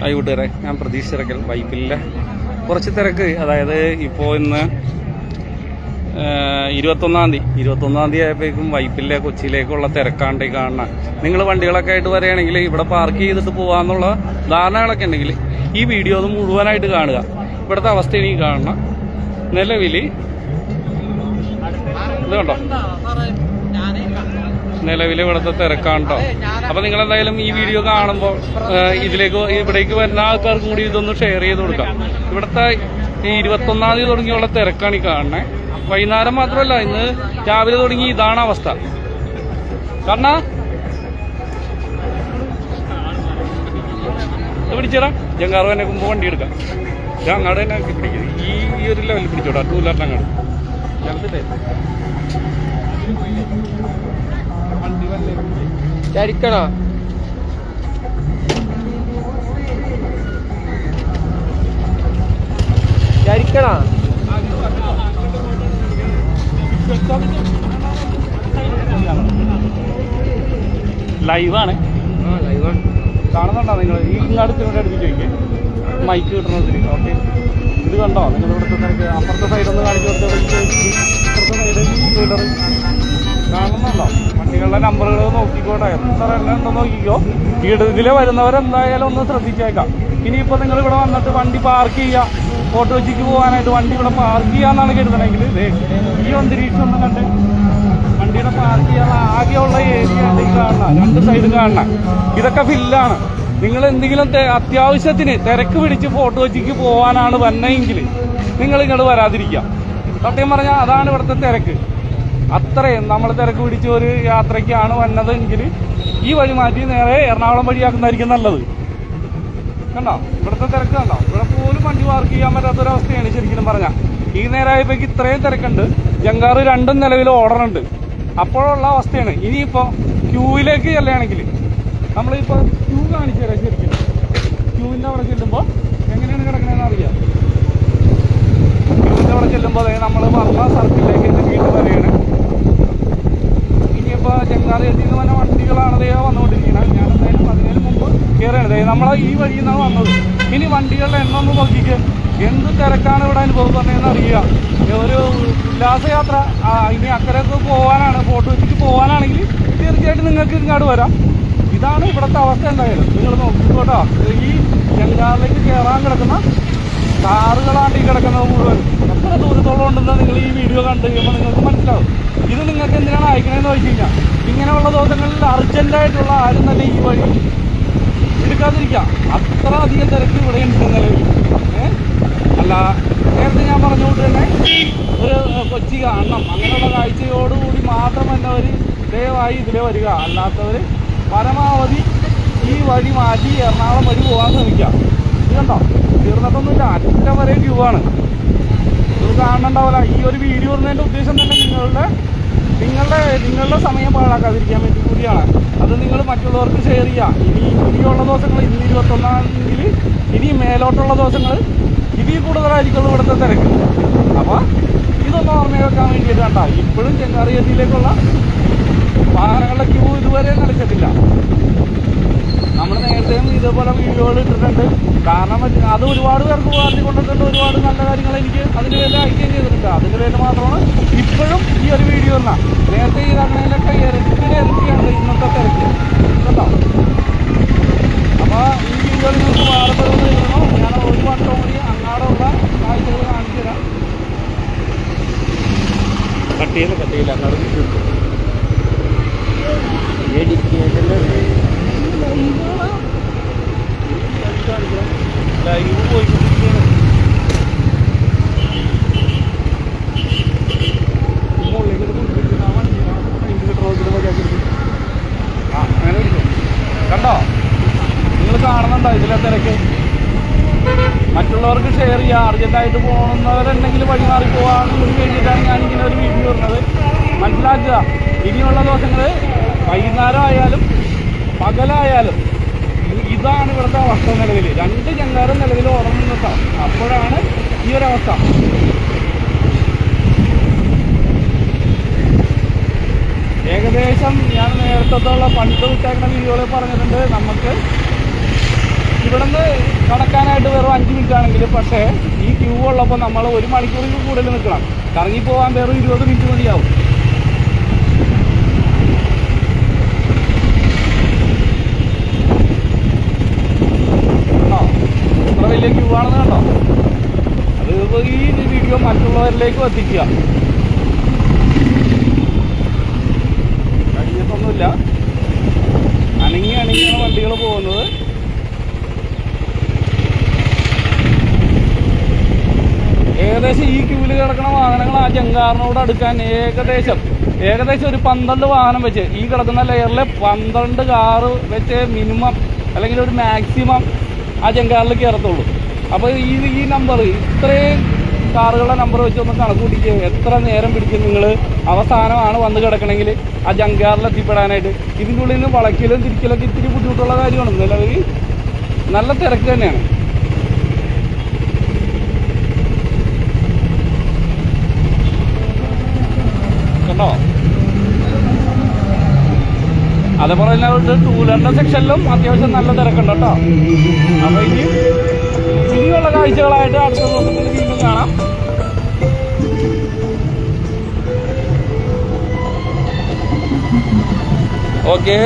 Hi കൂട്ടുകാരെ ഞാൻ പ്രതീക്ഷ തിരക്കൽ വൈപ്പില്ല കുറച്ച് തിരക്ക്. അതായത് ഇപ്പോൾ ഇന്ന് ഇരുപത്തൊന്നാം തീയതി. ഇരുപത്തൊന്നാം തീയതി ആയപ്പോഴേക്കും വൈപ്പില്ല കൊച്ചിയിലേക്കുള്ള തിരക്കാണ്ട് കാണണം നിങ്ങൾ വണ്ടികളൊക്കെ ആയിട്ട് വരികയാണെങ്കിൽ ഇവിടെ പാർക്ക് ചെയ്തിട്ട് പോകാമെന്നുള്ള ധാരണകളൊക്കെ ഉണ്ടെങ്കിൽ ഈ വീഡിയോ അത് മുഴുവനായിട്ട് കാണുക. ഇവിടുത്തെ അവസ്ഥ എനിക്ക് കാണണം. നിലവിൽ ഇത് കണ്ടോ? നിലവിൽ ഇവിടുത്തെ തിരക്കാണ് കേട്ടോ അപ്പൊ നിങ്ങൾ എന്തായാലും ഈ വീഡിയോ കാണുമ്പോൾ ഇതിലേക്ക് ഇവിടേക്ക് വരുന്ന ആൾക്കാർക്കും കൂടി ഇതൊന്ന് ഷെയർ ചെയ്ത് കൊടുക്കാം. ഇവിടുത്തെ ഈ ഇരുപത്തൊന്നാം തീയതി തുടങ്ങിയുള്ള തിരക്കാണ് ഈ കാണുന്നത് വൈകുന്നേരം മാത്രമല്ല ഇന്ന് രാവിലെ തുടങ്ങി ഇതാണ് അവസ്ഥ. കണ്ണ? പിടിച്ചേടാ. ജങ്കാറ് തന്നെ കുമ്പോ വണ്ടി എടുക്കാം. ഞാൻ അങ്ങോട്ട് തന്നെ പിടിക്കും ഈ ഒരു ലെവലിൽ പിടിച്ചോടാ. ടൂ വീലറിന് അങ്ങോട്ട് ഞങ്ങൾക്കില്ലേ വണ്ടി വല്ലേ ചരിക്കണോ ചരിക്കണോ ലൈവാണ്. കാണുന്നുണ്ടോ നിങ്ങൾ ഈ ഇങ്ങടുത്തിനോട് അടുപ്പിച്ച് ചോദിക്കേ. മൈക്ക് കിട്ടണതിൽ ഓക്കെ. ഇത് കണ്ടോ? നിങ്ങൾ ഇവിടുത്തെ നിനക്ക് അപ്പുറത്തെ സൈഡ് ഒന്ന് കാണിച്ചു കൊടുത്ത് ഇപ്പുറത്തെ സൈഡ് വീലർ കാണുന്നുണ്ടോ? നമ്പറുകൾ നോക്കിക്കോട്ടെ. എത്ര എല്ലാം ഉണ്ടോ നോക്കിക്കോ. ഇതിലെ വരുന്നവരെന്തായാലും ഒന്ന് ശ്രദ്ധിച്ചേക്കാം. ഇനിയിപ്പോൾ നിങ്ങൾ ഇവിടെ വന്നിട്ട് വണ്ടി പാർക്ക് ചെയ്യുക വെച്ചിക്ക് പോകാനായിട്ട് വണ്ടി ഇവിടെ പാർക്ക് ചെയ്യാന്നാണ് കരുതണമെങ്കിൽ ഈ അന്തരീക്ഷം ഒന്ന് കണ്ട്. വണ്ടിയുടെ പാർക്ക് ചെയ്യാൻ ആകെയുള്ള ഏരിയ കാണണം രണ്ട് സൈഡ് കാണണം ഇതൊക്കെ ഫില്ലാണ് നിങ്ങൾ എന്തെങ്കിലും അത്യാവശ്യത്തിന് തിരക്ക് പിടിച്ച് ഫോട്ടോ വെച്ചിക്ക് പോകാനാണ് വന്നെങ്കിൽ നിങ്ങൾ ഇങ്ങോട്ട് വരാതിരിക്കുക സത്യം പറഞ്ഞാൽ അതാണ് ഇവിടുത്തെ തിരക്ക്. അത്രയും നമ്മൾ തിരക്ക് പിടിച്ച ഒരു യാത്രയ്ക്കാണ് വന്നതെങ്കിൽ ഈ വഴി മാറ്റി നേരെ എറണാകുളം വഴിയാക്കുന്നതായിരിക്കും നല്ലത്. കണ്ടോ? ഇവിടുത്തെ തിരക്ക് കണ്ടോ? ഇവിടെ പോലും വണ്ടി പാർക്ക് ചെയ്യാൻ പറ്റാത്തൊരവസ്ഥയാണ് ശരിക്കും പറഞ്ഞാൽ ഈ നേരമായപ്പോഴേക്ക് ഇത്രയും തിരക്കുണ്ട്. ജങ്കാർ രണ്ടും നിലവിൽ ഓർഡർ ഓർഡറുണ്ട് അപ്പോഴുള്ള അവസ്ഥയാണ്. ഇനിയിപ്പോൾ ക്യൂവിലേക്ക് ചെല്ലുകയാണെങ്കിൽ നമ്മളിപ്പോൾ ക്യൂ കാണിച്ചു തരാം ശരിക്കും. ക്യൂവിന്റെ അവിടെ ചെല്ലുമ്പോൾ എങ്ങനെയാണ് കിടക്കണതെന്ന് അറിയാം. ക്യൂവിന്റെ അവിടെ ചെല്ലുമ്പോൾ നമ്മൾ പറഞ്ഞ സർക്കിളിലേക്ക് വീട്ടിൽ വരെയാണ് ചെങ്കാറ് എത്തി എന്ന് പറഞ്ഞ വണ്ടികളാണ് ദേ വന്നുകൊണ്ടിരിക്കുന്നത് ഞാൻ എന്തായാലും അതിനു മുമ്പ് കയറിയാണ് ദേ നമ്മളെ ഈ വഴിയിൽ നിന്നാണ് വന്നത്. ഇനി വണ്ടികളുടെ എണ്ണം ഒന്ന് നോക്കിക്ക് എന്ത് തിരക്കാണ് ഇവിടെ അനുഭവപ്പെടുന്നതെന്ന് അറിയുക. ഒരു ഉല്ലാസയാത്ര. ഇനി അക്കരക്ക് പോകാനാണ് ഫോട്ടോ വെച്ചിട്ട് പോകാനാണെങ്കിൽ തീർച്ചയായിട്ടും നിങ്ങൾക്ക് ഇങ്ങോട്ട് വരാം. ഇതാണ് ഇവിടുത്തെ അവസ്ഥ എന്തായാലും. നിങ്ങൾ നോക്കിക്കോട്ടോ. ഈ ചെങ്കാറിലേക്ക് കയറാൻ കിടക്കുന്ന കാറുകളാണ് ഈ കിടക്കുന്നത് മുഴുവൻ. എത്ര ദൂരത്തോളം ഉണ്ടെന്ന് നിങ്ങൾ ഈ വീഡിയോ കണ്ടു കഴിയുമ്പോൾ നിങ്ങൾക്ക് മനസ്സിലാവും. ഇത് ചോദിച്ചു കഴിഞ്ഞാൽ ഇങ്ങനെയുള്ള ദിവസങ്ങളിൽ അർജന്റായിട്ടുള്ള ആരും തന്നെ ഈ വഴി എടുക്കാതിരിക്കുക അത്ര അധികം തിരക്ക് ഇവിടെ ഉണ്ട് നിലവിൽ. അല്ല നേരത്തെ ഞാൻ പറഞ്ഞുകൊണ്ട് തന്നെ ഒരു കൊച്ചി കാണണം. അങ്ങനെയുള്ള കാഴ്ചയോടുകൂടി മാത്രം ഒരു ദയവായി ഇതിലേ വരിക. അല്ലാത്തവർ പരമാവധി ഈ വഴി മാറ്റി എറണാകുളം വഴി പോകാൻ ശ്രമിക്കുക ഇത് കണ്ടോ? തീർന്നിട്ടൊന്നുമില്ല. അറ്റം വരെ ക്യൂ ആണ്. ഇത് കാണണ്ടാവില്ല ഈ ഒരു വീഡിയോ ഇടുന്നതിന്റെ ഉദ്ദേശം തന്നെ നിങ്ങളുടെ നിങ്ങളുടെ നിങ്ങളുടെ സമയം പാഴാക്കാതിരിക്കാൻ വേണ്ടി കൂടിയാണ്. അത് നിങ്ങൾ മറ്റുള്ളവർക്ക് ഷെയർ ചെയ്യുക ഇനി ഇനിയുള്ള ദിവസങ്ങൾ ഇന്ന് ഇരുപത്തൊന്നാണെങ്കിൽ ഇനി മേലോട്ടുള്ള ദിവസങ്ങൾ ഇതിൽ കൂടുതലായിരിക്കുള്ളൂ ഇവിടുത്തെ തിരക്ക്. അപ്പോൾ ഇതൊന്ന് ഓർമ്മ വെക്കാൻ വേണ്ടിയിട്ട് കണ്ട ഇപ്പോഴും ചെങ്കാറിയത്തിലേക്കുള്ള വാഹനങ്ങളുടെ ക്യൂ ഇതുവരെ നടക്കത്തില്ല. നമ്മൾ നേരത്തെയും ഇതേപോലെ വീഡിയോകൾ ഇട്ടിട്ടുണ്ട്. കാരണം അത് ഒരുപാട് പേർക്ക് ഉപകാരത്തിൽ കൊണ്ടിട്ടുണ്ട്. ഒരുപാട് നല്ല കാര്യങ്ങൾ എനിക്ക് അതിന് പേരിൽ അയക്കുകയും ചെയ്തിട്ടുണ്ട്. അതിന് വേണ്ടി മാത്രമാണ് ഇപ്പോഴും ഈ ഒരു വീഡിയോ എന്നാ നേരത്തെ ഈ അങ്ങനെയൊക്കെ ഇരട്ടിന് ഇരട്ടിയുണ്ട് ഇന്നത്തെ തിരക്ക്. കേട്ടോ? അപ്പോൾ ഈ വീഡിയോ നിങ്ങൾക്ക് വാർത്തകളൊന്നും ഇടണോ ഞാൻ ഒരു വട്ടം കൂടി അങ്ങാടുള്ള കാഴ്ചകൾ കാണിച്ചു തരാം കട്ടിയില്ല കട്ടിയില്ല അങ്ങാടും അങ്ങോട്ട് ലൈവ് പോയിക്കൊണ്ടിരിക്കുകയാണ് മുകളിലേക്ക് ഇത് കൊണ്ടുപോയിട്ട് ആ വണ്ടി ആ ഇൻഡിക്കേറ്റർ നോക്കിയിട്ട് മതിയാക്കി ആ അങ്ങനെ വിളിക്കും കണ്ടോ? നിങ്ങൾ കാണുന്നുണ്ടോ ഇതിലെ തിരക്ക്? മറ്റുള്ളവർക്ക് ഷെയർ ചെയ്യുക അർജന്റായിട്ട് പോകുന്നവരുണ്ടെങ്കിൽ വഴി മാറി പോകാമെന്ന് വേണ്ടിയിട്ടാണ് ഞാൻ ഇങ്ങനെ ഒരു വീഡിയോ ഇടുന്നത്. മനസ്സിലാക്കുക? ഇനിയുള്ള ദിവസങ്ങൾ വൈകുന്നേരം ആയാലും പകലായാലും ഇതാണ് ഇവിടുത്തെ അവസ്ഥ നിലവിൽ രണ്ട് ചങ്കാറും നിലവിൽ ഉറങ്ങുന്നട്ടോ അപ്പോഴാണ് ഈ ഒരു അവസ്ഥ. ഏകദേശം ഞാൻ നേരത്തെ പണ്ട് വിട്ടേക്കുന്ന വീഡിയോയിൽ പറഞ്ഞിട്ടുണ്ട്. നമുക്ക് ഇവിടുന്ന് കടക്കാനായിട്ട് വെറും അഞ്ച് മിനിറ്റ് ആണെങ്കിൽ പക്ഷേ ഈ ക്യൂ ഉള്ളപ്പോൾ നമ്മൾ ഒരു മണിക്കൂറിൽ കൂടുതൽ നിൽക്കണം. കറങ്ങി പോകാൻ വെറും ഇരുപത് മിനിറ്റ് മതിയാവും കണ്ടോ ഇത്ര കേട്ടോ കണ്ടോ അത് ഈ വീഡിയോ മറ്റുള്ളവരിലേക്കും എത്തിക്കുക. കഴിഞ്ഞിട്ടൊന്നുമില്ല അണങ്ങി അണങ്ങിയാണ് വണ്ടികൾ പോകുന്നത്. ഏകദേശം ഈ ക്യൂവിൽ കിടക്കുന്ന വാഹനങ്ങൾ ആ ജങ്കാറിനോട് അടുക്കാൻ ഏകദേശം ഏകദേശം ഒരു പന്ത്രണ്ട് വാഹനം വെച്ച് ഈ കിടക്കുന്ന ലെയറിലെ പന്ത്രണ്ട് കാറ് വെച്ച് മിനിമം അല്ലെങ്കിൽ ഒരു മാക്സിമം ആ ജങ്കാറിൽ കയറത്തുള്ളൂ. അപ്പോൾ ഈ ഈ നമ്പർ ഇത്രയും കാറുകളുടെ നമ്പർ വെച്ച് ഒന്ന് കണക്ക് കൂട്ടിക്കുക എത്ര നേരം പിടിക്കും നിങ്ങൾ അവസാനമാണ് വന്ന് കിടക്കണമെങ്കിൽ ആ ജങ്കാറിൽ എത്തിപ്പെടാനായിട്ട്. ഇതിന്റെ ഉള്ളിൽ നിന്ന് വളയ്ക്കലും തിരിക്കലൊക്കെ ഇത്തിരി ബുദ്ധിമുട്ടുള്ള കാര്യമാണ്. നിലവിൽ നല്ല തിരക്ക് തന്നെയാണ്. കണ്ടോ അതേപോലെ തന്നെ ടൂ സെക്ഷനിലും അത്യാവശ്യം നല്ല തിരക്കുണ്ട് കേട്ടോ. അപ്പൊ ഇനി കാഴ്ചകളായിട്ട് അടുത്ത ദിവസത്തിൽ വീണ്ടും കാണാം. ഓക്കെ